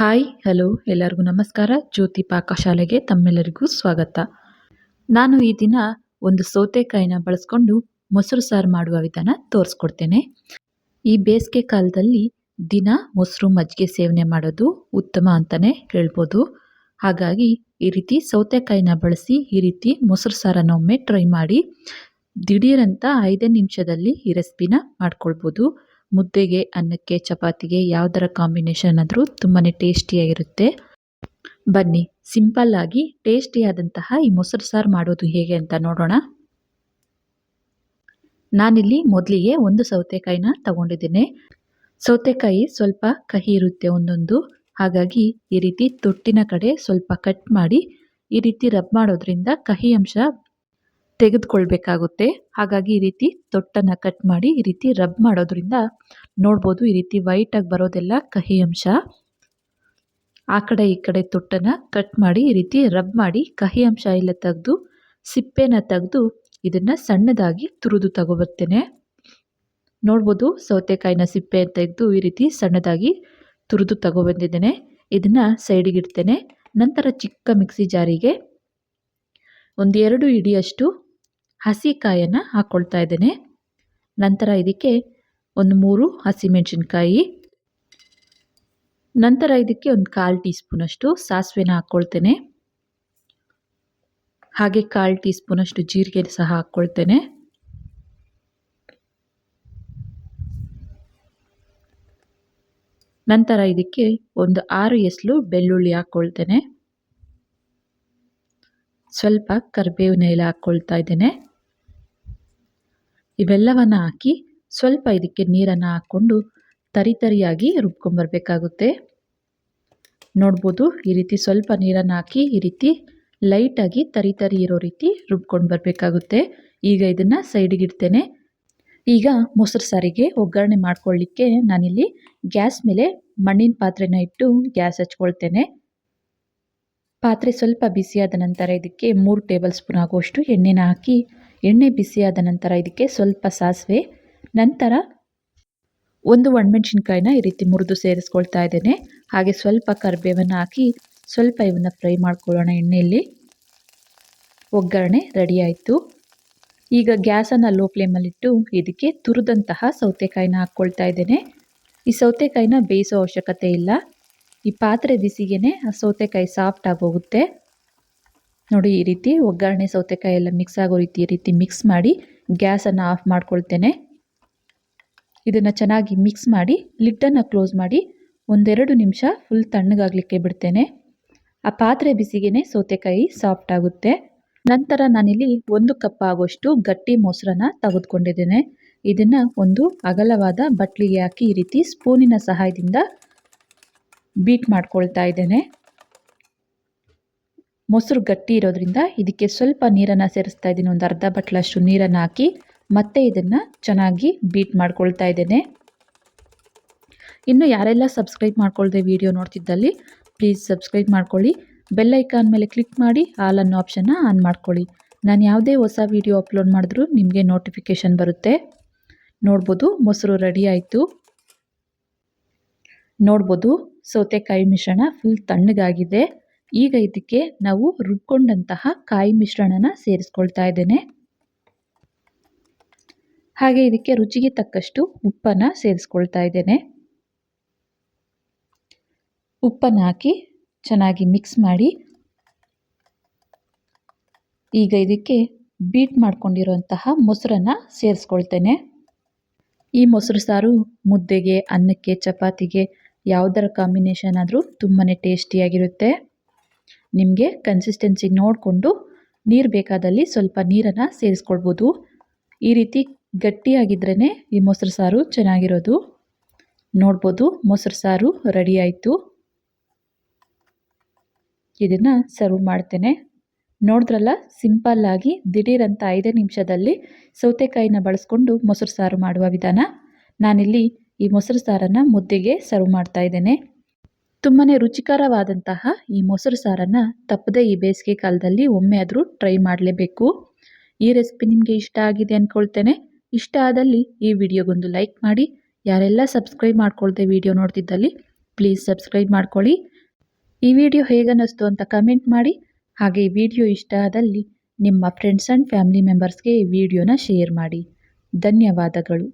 Hi hello ಎಲ್ಲರಿಗೂ ನಮಸ್ಕಾರ. ಜ್ಯೋತಿ ಪಾಕಶಾಲೆಗೆ ತಮ್ಮೆಲ್ಲರಿಗೂ ಸ್ವಾಗತ. ನಾನು ಈ ದಿನ ಒಂದು ಸೌತೆಕಾಯಿನ ಬಳಸ್ಕೊಂಡು ಮೊಸರು ಸಾರು ಮಾಡುವ ವಿಧಾನ ತೋರಿಸ್ಕೊಡ್ತೇನೆ. ಈ ಬೇಸಿಗೆ ಕಾಲದಲ್ಲಿ ದಿನ ಮೊಸರು ಮಜ್ಜಿಗೆ ಸೇವನೆ ಮಾಡೋದು ಉತ್ತಮ ಅಂತಲೇ ಹೇಳ್ಬೋದು. ಹಾಗಾಗಿ ಈ ರೀತಿ ಸೌತೆಕಾಯಿನ ಬಳಸಿ ಈ ರೀತಿ ಮೊಸರು ಸಾರನ್ನು ಒಮ್ಮೆ ಟ್ರೈ ಮಾಡಿ, ದಿಢೀರಂತ ಐದೇ ನಿಮಿಷದಲ್ಲಿ ಈ ರೆಸಿಪಿನ ಮಾಡ್ಕೊಳ್ಬೋದು. ಮುದ್ದೆಗೆ, ಅನ್ನಕ್ಕೆ, ಚಪಾತಿಗೆ ಯಾವುದರ ಕಾಂಬಿನೇಷನ್ ಆದರೂ ತುಂಬಾ ಟೇಸ್ಟಿಯಾಗಿರುತ್ತೆ. ಬನ್ನಿ ಸಿಂಪಲ್ ಆಗಿ ಟೇಸ್ಟಿಯಾದಂತಹ ಈ ಮೊಸರು ಸಾರು ಮಾಡೋದು ಹೇಗೆ ಅಂತ ನೋಡೋಣ. ನಾನಿಲ್ಲಿ ಮೊದಲಿಗೆ ಒಂದು ಸೌತೆಕಾಯಿನ ತಗೊಂಡಿದ್ದೇನೆ. ಸೌತೆಕಾಯಿ ಸ್ವಲ್ಪ ಕಹಿ ಇರುತ್ತೆ ಒಂದೊಂದು. ಹಾಗಾಗಿ ಈ ರೀತಿ ತೊಟ್ಟಿನ ಕಡೆ ಸ್ವಲ್ಪ ಕಟ್ ಮಾಡಿ ಈ ರೀತಿ ರಬ್ ಮಾಡೋದ್ರಿಂದ ಕಹಿ ಅಂಶ ತೆಗೆದುಕೊಳ್ಬೇಕಾಗುತ್ತೆ. ಹಾಗಾಗಿ ಈ ರೀತಿ ತೊಟ್ಟನ್ನು ಕಟ್ ಮಾಡಿ ಈ ರೀತಿ ರಬ್ ಮಾಡೋದ್ರಿಂದ ನೋಡ್ಬೋದು ಈ ರೀತಿ ವೈಟಾಗಿ ಬರೋದೆಲ್ಲ ಕಹಿ ಅಂಶ ಆ ಕಡೆ ಈ ಕಡೆ ತೊಟ್ಟನ್ನು ಕಟ್ ಮಾಡಿ ಈ ರೀತಿ ರಬ್ ಮಾಡಿ ಕಹಿ ಅಂಶ ಎಲ್ಲ ತೆಗೆದು ಸಿಪ್ಪೆನ ತೆಗೆದು ಇದನ್ನು ಸಣ್ಣದಾಗಿ ತುರಿದು ತಗೊಬರ್ತೇನೆ. ನೋಡ್ಬೋದು ಸೌತೆಕಾಯಿನ ಸಿಪ್ಪೆ ತೆಗೆದು ಈ ರೀತಿ ಸಣ್ಣದಾಗಿ ತುರಿದು ತಗೊಬಂದಿದ್ದೇನೆ. ಇದನ್ನು ಸೈಡಿಗೆ ಇಡ್ತೇನೆ. ನಂತರ ಚಿಕ್ಕ ಮಿಕ್ಸಿ ಜಾರಿಗೆ ಒಂದೆರಡು ಇಡಿಯಷ್ಟು ಹಸಿ ಕಾಯನ್ನು ಹಾಕ್ಕೊಳ್ತಾ ಇದ್ದೇನೆ. ನಂತರ ಇದಕ್ಕೆ ಒಂದು ಮೂರು ಹಸಿಮೆಣಸಿನ್ಕಾಯಿ. ನಂತರ ಇದಕ್ಕೆ ಒಂದು ಕಾಲು ಟೀ ಸ್ಪೂನಷ್ಟು ಸಾಸಿವೆನ ಹಾಕ್ಕೊಳ್ತೇನೆ ಹಾಗೆ ಕಾಲು ಟೀ ಸ್ಪೂನಷ್ಟು ಜೀರಿಗೆ ಸಹ ಹಾಕ್ಕೊಳ್ತೇನೆ ನಂತರ ಇದಕ್ಕೆ ಒಂದು ಆರು ಎಸ್ಲು ಬೆಳ್ಳುಳ್ಳಿ ಹಾಕ್ಕೊಳ್ತೇನೆ ಸ್ವಲ್ಪ ಕರಿಬೇವಿನ ಎಲೆ ಹಾಕ್ಕೊಳ್ತಾ ಇದ್ದೇನೆ. ಇವೆಲ್ಲವನ್ನು ಹಾಕಿ ಸ್ವಲ್ಪ ಇದಕ್ಕೆ ನೀರನ್ನು ಹಾಕ್ಕೊಂಡು ತರಿ ತರಿಯಾಗಿ ರುಬ್ಕೊಂಬರ್ಬೇಕಾಗುತ್ತೆ ನೋಡ್ಬೋದು ಈ ರೀತಿ ಸ್ವಲ್ಪ ನೀರನ್ನು ಹಾಕಿ ಈ ರೀತಿ ಲೈಟಾಗಿ ತರಿ ತರಿ ಇರೋ ರೀತಿ ರುಬ್ಕೊಂಡು ಬರಬೇಕಾಗುತ್ತೆ. ಈಗ ಇದನ್ನು ಸೈಡಿಗೆ ಇಡ್ತೇನೆ. ಈಗ ಮೊಸರು ಸಾರಿಗೆ ಒಗ್ಗರಣೆ ಮಾಡ್ಕೊಳ್ಳಿಕ್ಕೆ ನಾನಿಲ್ಲಿ ಗ್ಯಾಸ್ ಮೇಲೆ ಮಣ್ಣಿನ ಪಾತ್ರೆನ ಇಟ್ಟು ಗ್ಯಾಸ್ ಹಚ್ಕೊಳ್ತೇನೆ. ಪಾತ್ರೆ ಸ್ವಲ್ಪ ಬಿಸಿಯಾದ ನಂತರ ಇದಕ್ಕೆ ಮೂರು ಟೇಬಲ್ ಸ್ಪೂನ್ ಆಗುವಷ್ಟು ಎಣ್ಣೆನ ಹಾಕಿ ಎಣ್ಣೆ ಬಿಸಿಯಾದ ನಂತರ ಇದಕ್ಕೆ ಸ್ವಲ್ಪ ಸಾಸಿವೆ, ನಂತರ ಒಂದು ಒಣಮೆಣ್ಸಿನ್ಕಾಯಿನ ಈ ರೀತಿ ಮುರಿದು ಸೇರಿಸ್ಕೊಳ್ತಾ ಇದ್ದೇನೆ. ಹಾಗೆ ಸ್ವಲ್ಪ ಕರಿಬೇವನ್ನು ಹಾಕಿ ಸ್ವಲ್ಪ ಇವನ್ನ ಫ್ರೈ ಮಾಡ್ಕೊಳ್ಳೋಣ ಎಣ್ಣೆಯಲ್ಲಿ. ಒಗ್ಗರಣೆ ರೆಡಿ ಆಯಿತು. ಈಗ ಗ್ಯಾಸನ್ನು ಲೋ ಫ್ಲೇಮಲ್ಲಿಟ್ಟು ಇದಕ್ಕೆ ತುರಿದಂತಹ ಸೌತೆಕಾಯಿನ ಹಾಕ್ಕೊಳ್ತಾ ಇದ್ದೇನೆ. ಈ ಸೌತೆಕಾಯಿನ ಬೇಯಿಸೋ ಅವಶ್ಯಕತೆ ಇಲ್ಲ. ಈ ಪಾತ್ರೆ ಬಿಸಿಗೆನೆ ಆ ಸೌತೆಕಾಯಿ ಸಾಫ್ಟ್ ಆಗೋಗುತ್ತೆ. ನೋಡಿ ಈ ರೀತಿ ಒಗ್ಗರಣೆ, ಸೌತೆಕಾಯಿ ಎಲ್ಲ ಮಿಕ್ಸ್ ಆಗೋ ರೀತಿ, ಈ ರೀತಿ ಮಿಕ್ಸ್ ಮಾಡಿ ಗ್ಯಾಸನ್ನು ಆಫ್ ಮಾಡ್ಕೊಳ್ತೇನೆ. ಇದನ್ನು ಚೆನ್ನಾಗಿ ಮಿಕ್ಸ್ ಮಾಡಿ ಲಿಡ್ಡನ್ನು ಕ್ಲೋಸ್ ಮಾಡಿ ಒಂದೆರಡು ನಿಮಿಷ ಫುಲ್ ತಣ್ಣಗಾಗಲಿಕ್ಕೆ ಬಿಡ್ತೇನೆ. ಆ ಪಾತ್ರೆ ಬಿಸಿಗೆನೇ ಸೌತೆಕಾಯಿ ಸಾಫ್ಟ್ ಆಗುತ್ತೆ. ನಂತರ ನಾನಿಲ್ಲಿ ಒಂದು ಕಪ್ ಆಗೋಷ್ಟು ಗಟ್ಟಿ ಮೊಸರನ್ನ ತೆಗೆದುಕೊಂಡಿದ್ದೇನೆ. ಇದನ್ನು ಒಂದು ಅಗಲವಾದ ಬಟ್ಲಿಗೆ ಹಾಕಿ ಈ ರೀತಿ ಸ್ಪೂನಿನ ಸಹಾಯದಿಂದ ಬೀಟ್ ಮಾಡ್ಕೊಳ್ತಾ ಇದ್ದೇನೆ. ಮೊಸರು ಗಟ್ಟಿ ಇರೋದ್ರಿಂದ ಇದಕ್ಕೆ ಸ್ವಲ್ಪ ನೀರನ್ನು ಸೇರಿಸ್ತಾ ಇದ್ದೀನಿ. ಒಂದು ಅರ್ಧ ಬಟ್ಲಷ್ಟು ನೀರನ್ನು ಹಾಕಿ ಮತ್ತೆ ಇದನ್ನು ಚೆನ್ನಾಗಿ ಬೀಟ್ ಮಾಡ್ಕೊಳ್ತಾ ಇದ್ದೇನೆ. ಇನ್ನು ಯಾರೆಲ್ಲ ಸಬ್ಸ್ಕ್ರೈಬ್ ಮಾಡ್ಕೊಳ್ದೆ ವಿಡಿಯೋ ನೋಡ್ತಿದ್ದಲ್ಲಿ, ಪ್ಲೀಸ್ ಸಬ್ಸ್ಕ್ರೈಬ್ ಮಾಡ್ಕೊಳ್ಳಿ. ಬೆಲ್ ಐಕಾನ್ ಮೇಲೆ ಕ್ಲಿಕ್ ಮಾಡಿ, ಆಲ್ ಅನ್ನೋ ಆಪ್ಷನ್ನ ಆನ್ ಮಾಡ್ಕೊಳ್ಳಿ. ನಾನು ಯಾವುದೇ ಹೊಸ ವಿಡಿಯೋ ಅಪ್ಲೋಡ್ ಮಾಡಿದ್ರೂ ನಿಮಗೆ ನೋಟಿಫಿಕೇಷನ್ ಬರುತ್ತೆ. ನೋಡ್ಬೋದು, ಮೊಸರು ರೆಡಿ ಆಯಿತು. ನೋಡ್ಬೋದು, ಸೌತೆಕಾಯಿ ಮಿಶ್ರಣ ಫುಲ್ ತಣ್ಣಗಾಗಿದೆ. ಈಗ ಇದಕ್ಕೆ ನಾವು ರುಬ್ಕೊಂಡಂತಹ ಕಾಯಿ ಮಿಶ್ರಣನ ಸೇರಿಸ್ಕೊಳ್ತಾ ಇದ್ದೇನೆ. ಹಾಗೆ ಇದಕ್ಕೆ ರುಚಿಗೆ ತಕ್ಕಷ್ಟು ಉಪ್ಪನ್ನು ಸೇರಿಸ್ಕೊಳ್ತಾ ಇದ್ದೇನೆ. ಉಪ್ಪನ್ನು ಹಾಕಿ ಚೆನ್ನಾಗಿ ಮಿಕ್ಸ್ ಮಾಡಿ ಈಗ ಇದಕ್ಕೆ ಬೀಟ್ ಮಾಡ್ಕೊಂಡಿರುವಂತಹ ಮೊಸರನ್ನು ಸೇರಿಸ್ಕೊಳ್ತೇನೆ. ಈ ಮೊಸರು ಸಾರು ಮುದ್ದೆಗೆ, ಅನ್ನಕ್ಕೆ, ಚಪಾತಿಗೆ ಯಾವುದರ ಕಾಂಬಿನೇಷನ್ ಆದರೂ ತುಂಬಾ ಟೇಸ್ಟಿಯಾಗಿರುತ್ತೆ. ನಿಮಗೆ ಕನ್ಸಿಸ್ಟೆನ್ಸಿ ನೋಡಿಕೊಂಡು ನೀರು ಬೇಕಾದಲ್ಲಿ ಸ್ವಲ್ಪ ನೀರನ್ನು ಸೇರಿಸ್ಕೊಳ್ಬೋದು. ಈ ರೀತಿ ಗಟ್ಟಿಯಾಗಿದ್ರೇ ಈ ಮೊಸರು ಸಾರು ಚೆನ್ನಾಗಿರೋದು. ನೋಡ್ಬೋದು, ಮೊಸರು ಸಾರು ರೆಡಿ ಆಯಿತು. ಇದನ್ನು ಸರ್ವ್ ಮಾಡ್ತೇನೆ. ನೋಡಿದ್ರಲ್ಲ ಸಿಂಪಲ್ಲಾಗಿ ದಿಢೀರಂತ ಐದೇ ನಿಮಿಷದಲ್ಲಿ ಸೌತೆಕಾಯಿನ ಬಳಸ್ಕೊಂಡು ಮೊಸರು ಸಾರು ಮಾಡುವ ವಿಧಾನ. ನಾನಿಲ್ಲಿ ಈ ಮೊಸರು ಸಾರನ್ನು ಮುದ್ದೆಗೆ ಸರ್ವ್ ಮಾಡ್ತಾ ಇದ್ದೇನೆ. ತುಂಬಾ ರುಚಿಕರವಾದಂತಹ ಈ ಮೊಸರು ಸಾರನ್ನು ತಪ್ಪದೇ ಈ ಬೇಸಿಗೆ ಕಾಲದಲ್ಲಿ ಒಮ್ಮೆ ಆದರೂ ಟ್ರೈ ಮಾಡಲೇಬೇಕು. ಈ ರೆಸಿಪಿ ನಿಮಗೆ ಇಷ್ಟ ಆಗಿದೆ ಅಂದ್ಕೊಳ್ತೇನೆ ಇಷ್ಟ ಆದಲ್ಲಿ ಈ ವಿಡಿಯೋಗೊಂದು ಲೈಕ್ ಮಾಡಿ. ಯಾರೆಲ್ಲ ಸಬ್ಸ್ಕ್ರೈಬ್ ಮಾಡ್ಕೊಳ್ದೆ ವಿಡಿಯೋ ನೋಡ್ತಿದ್ದಲ್ಲಿ ಪ್ಲೀಸ್ ಸಬ್ಸ್ಕ್ರೈಬ್ ಮಾಡ್ಕೊಳ್ಳಿ. ಈ ವಿಡಿಯೋ ಹೇಗನ್ನಿಸ್ತು ಅಂತ ಕಮೆಂಟ್ ಮಾಡಿ. ಹಾಗೆ ಈ ವಿಡಿಯೋ ಇಷ್ಟ ಆದಲ್ಲಿ ನಿಮ್ಮ ಫ್ರೆಂಡ್ಸ್ ಆ್ಯಂಡ್ ಫ್ಯಾಮಿಲಿ ಮೆಂಬರ್ಸ್ಗೆ ಈ ವಿಡಿಯೋನ ಶೇರ್ ಮಾಡಿ. ಧನ್ಯವಾದಗಳು.